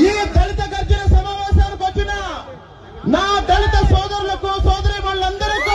ఈ దళిత గర్జన సమావేశానికి వచ్చిన నా దళిత సోదరులకు సోదరి వాళ్ళందరికీ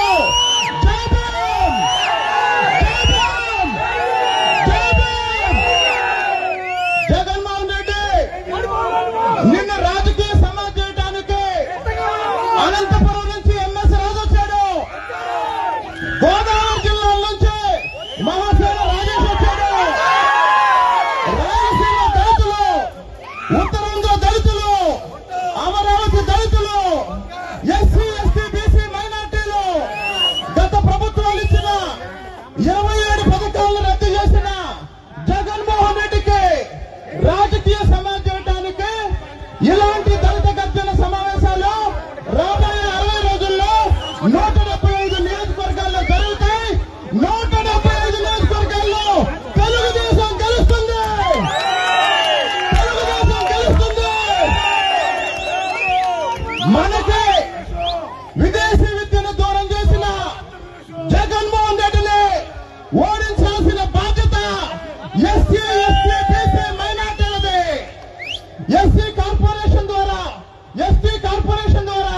ఇలాంటి కార్పొరేషన్ ద్వారా ఎస్టీ కార్పొరేషన్ ద్వారా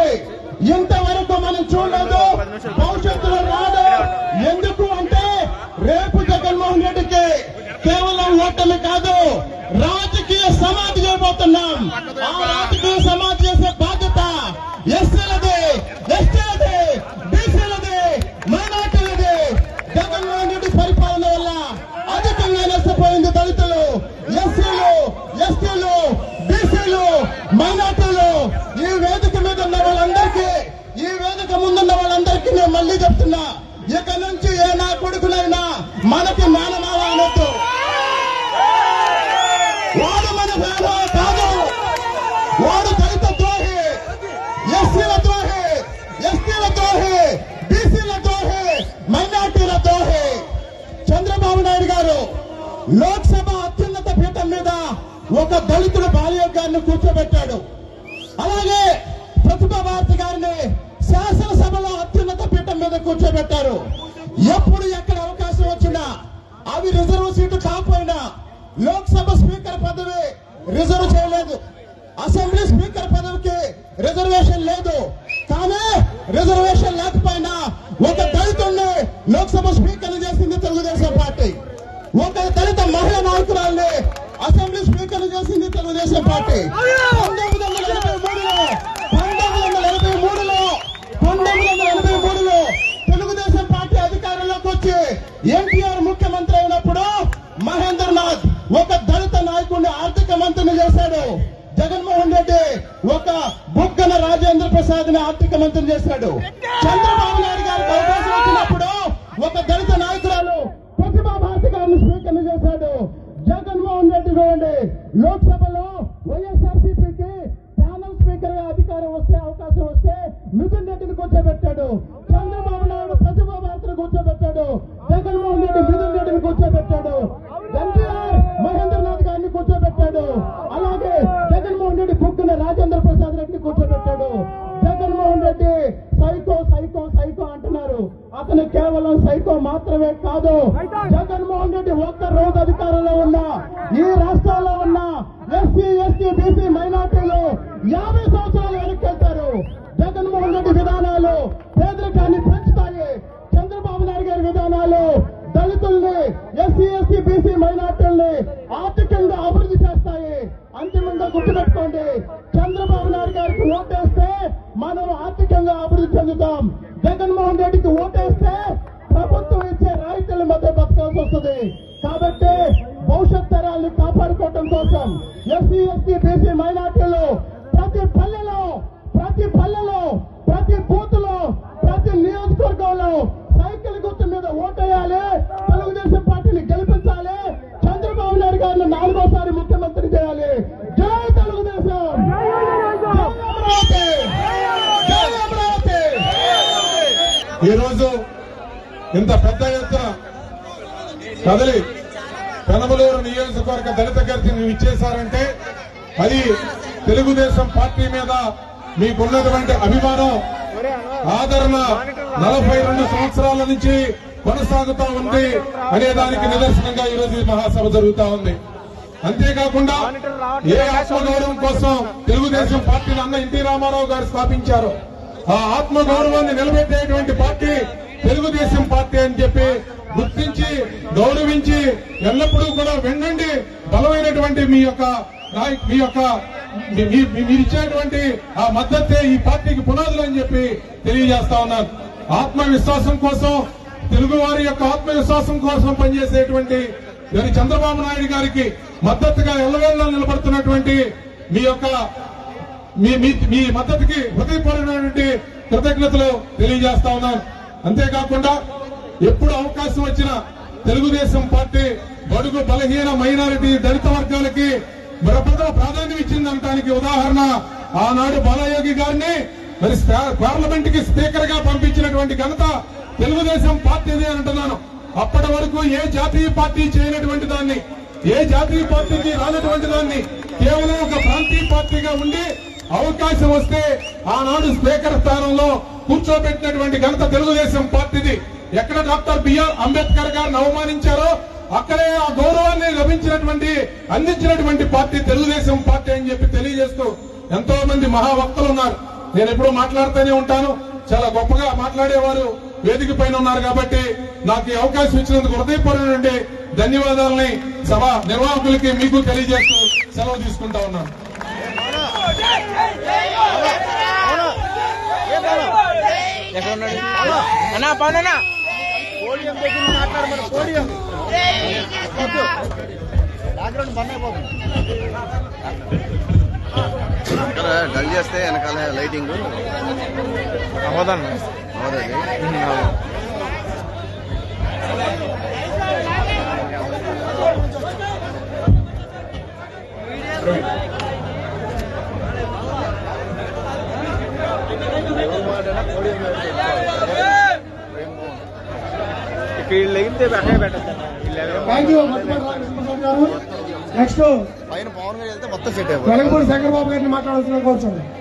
ఉంది. ఇంతవరకు మనం చూడలేదు. భవిష్యత్తులో రాదు. ఎందుకు అంటే రేపు జగన్మోహన్ రెడ్డికి కేవలం ఓటమి కాదు రాజకీయ సమాధి చేయబోతున్నాం. ఆ రాజకీయ సమాధి చేసే బాధ్యత ఎస్సీలది ఎస్టీలది బీసీలది మైనార్టీలది జగన్మోహన్ రెడ్డి పరిపాలన వల్ల అధికంగా నష్టపోయింది దళితులు ఎస్సీలు ఎస్టీలు బీసీలు మైనార్టీలు ఈ వేదిక మీద ఉన్న వాళ్ళందరికీ ఈ వేదిక ముందున్న వాళ్ళందరికీ నేను మళ్ళీ చెప్తున్నా ఇక నుంచి ఏ నా కొడుకులైనా మనకి నానమావ అనొద్దు. వాడు మన మేనమావ కాదు. వాడు దళిత ద్రోహి ఎస్సీల ద్రోహి ఎస్టీల ద్రోహి బీసీల ద్రోహి మైనార్టీల ద్రోహి. చంద్రబాబు నాయుడు గారు లోక్సభ అత్యున్నత పీఠం మీద ఒక దళితుడు బాలయోగాన్ని కూర్చోబెట్టాడు. అలాగే ప్రతిభా భారతి గారిని శాసనసభలో మీద కూర్చోబెట్టారు. ఎప్పుడు ఎక్కడ అవకాశం వచ్చినా అవి రిజర్వ్ సీటు కాకపోయినా లోక్సభ స్పీకర్ పదవి రిజర్వ్ చేయలేదు. అసెంబ్లీ స్పీకర్ పదవికి రిజర్వేషన్ లేదు. కానీ రిజర్వేషన్ లేకపోయినా ఒక దళితుడిని లోక్సభ స్పీకర్ చేసింది తెలుగుదేశం పార్టీ. ఒక దళిత మహిళ నాయకురాల్ని అసెంబ్లీ స్పీకర్ చేసింది తెలుగుదేశం పార్టీ. ఎన్టీఆర్ ముఖ్యమంత్రి అయినప్పుడు మహేంద్రనాథ్ ఒక దళిత నాయకుడిని ఆర్థిక మంత్రిని చేశాడు. జగన్మోహన్ రెడ్డి ఒక బుగ్గన రాజేంద్ర ప్రసాద్ని ఆర్థిక మంత్రిని చేశాడు. చంద్రబాబు నాయుడు గారికి అవకాశం వచ్చినప్పుడు ఒక దళిత నాయకురాలు ప్రతిభా భారతి గారిని స్పీకర్ చేశాడు. జగన్మోహన్ రెడ్డి చూడండి లోక్సభ మాత్రమే కాదు. జగన్మోహన్ రెడ్డి ఒక్క రోజు అధికారంలో ఉన్న ఈ రాష్ట్రాల్లో ఉన్న ఎస్సీ ఎస్టీ బీసీ మైనార్టీలు యాభై సంవత్సరాలు వెనక్కి వెళ్తారు జగన్మోహన్ రెడ్డి విధానాలు పేదరికాన్ని పెంచుతాయి. చంద్రబాబు నాయుడు గారి విధానాలు దళితుల్ని ఎస్సీ ఎస్టీ బీసీ మైనార్టీల్ని ఆర్థికంగా వస్తుంది. కాబట్టి భవిష్యత్ తరాలను కాపాడుకోవటం కోసం ఎస్సీ ఎస్టీ బీసీ మైనార్టీలు ప్రతి పల్లెలో ప్రతి పల్లెలో ప్రతి బూత్లో ప్రతి నియోజకవర్గంలో సైకిల్ గుర్తు మీద ఓటేయాలి. తెలుగుదేశం పార్టీని గెలిపించాలి. చంద్రబాబు నాయుడు గారిని నాలుగోసారి ముఖ్యమంత్రి చేయాలి. జై తెలుగుదేశం! ఈరోజు ఇంత పెద్దగా కదలి పెనమలూరు నియోజకవర్గ దళిత గర్తిని ఇచ్చేశారంటే అది తెలుగుదేశం పార్టీ మీద మీకున్నటువంటి అభిమానం ఆదరణ నలభై రెండు సంవత్సరాల నుంచి కొనసాగుతా ఉంది అనే దానికి నిదర్శనంగా ఈ రోజు ఈ మహాసభ జరుగుతా ఉంది. అంతేకాకుండా ఏ ఆత్మగౌరవం కోసం తెలుగుదేశం పార్టీని అన్న ఎన్టీ రామారావు గారు స్థాపించారు ఆ ఆత్మగౌరవాన్ని నిలబెట్టేటువంటి పార్టీ తెలుగుదేశం పార్టీ అని చెప్పి గుర్తించి గౌరవించి ఎల్లప్పుడూ కూడా వెన్నండి బలమైనటువంటి మీ యొక్క నాయ- మీ యొక్క మీ- మీ- మీరు ఇచ్చేటువంటి ఆ మద్దతే ఈ పార్టీకి పునాదులు అని చెప్పి తెలియజేస్తా ఉన్నాను. ఆత్మవిశ్వాసం కోసం తెలుగు వారి యొక్క ఆత్మవిశ్వాసం కోసం పనిచేసేటువంటి మరి చంద్రబాబు నాయుడు గారికి మద్దతుగా ఎల్లవేళ్ళ నిలబడుతున్నటువంటి మీ యొక్క మీ మీ మీ మద్దతుకి హృదయపూర్వమైనటువంటి కృతజ్ఞతలు తెలియజేస్తా ఉన్నాను. అంతేకాకుండా ఎప్పుడు అవకాశం వచ్చినా తెలుగుదేశం పార్టీ బడుగు బలహీన మైనారిటీ దళిత వర్గాలకి మరొకదో ప్రాధాన్యం ఇచ్చిందనటానికి ఉదాహరణ ఆనాడు బాలయోగి గారిని మరి పార్లమెంట్కి స్పీకర్గా పంపించినటువంటి ఘనత తెలుగుదేశం పార్టీదే అంటున్నాను. అప్పటి వరకు ఏ జాతీయ పార్టీ చేయనటువంటి దాన్ని ఏ జాతీయ పార్టీకి రానటువంటి దాన్ని కేవలం ఒక ప్రాంతీయ పార్టీగా ఉండి అవకాశం వస్తే ఆనాడు స్పీకర్ స్థానంలో కూర్చోబెట్టినటువంటి ఘనత తెలుగుదేశం పార్టీది. ఎక్కడ డాక్టర్ బిఆర్ అంబేద్కర్ గారిని అవమానించారో అక్కడే ఆ గౌరవాన్ని లభించినటువంటి అందించినటువంటి పార్టీ తెలుగుదేశం పార్టీ అని చెప్పి తెలియజేస్తూ ఎంతో మంది మహావక్తలు ఉన్నారు. నేను ఎప్పుడూ మాట్లాడుతూనే ఉంటాను. చాలా గొప్పగా మాట్లాడేవారు వేదిక పైన ఉన్నారు కాబట్టి నాకు ఈ అవకాశం ఇచ్చినందుకు హృదయపూర్వకమైనటువంటి ధన్యవాదాలని సభ నిర్వాహకులకి మీకు తెలియజేస్తూ సెలవు తీసుకుంటా ఉన్నాను. ఎక్కడ ఉన్నాడు? అన్నా అన్నా పోడియం దగ్గర మాట్లాడమని పోడియం. బ్యాక్గ్రౌండ్ బంద్ అయిపోతుంది ఇక్కడ డల్ చేస్తే వెనకాల లైటింగ్. అవదన్న అవదది వీళ్ళు అక్కడే గారు. నెక్స్ట్ పైన పవన్ గారు వెళ్తే మొత్తం సెట్ అయిపోతుంది వెలగపూడి శంకరబాబు గారిని మాట్లాడాల్సిన కోరుచున్నాను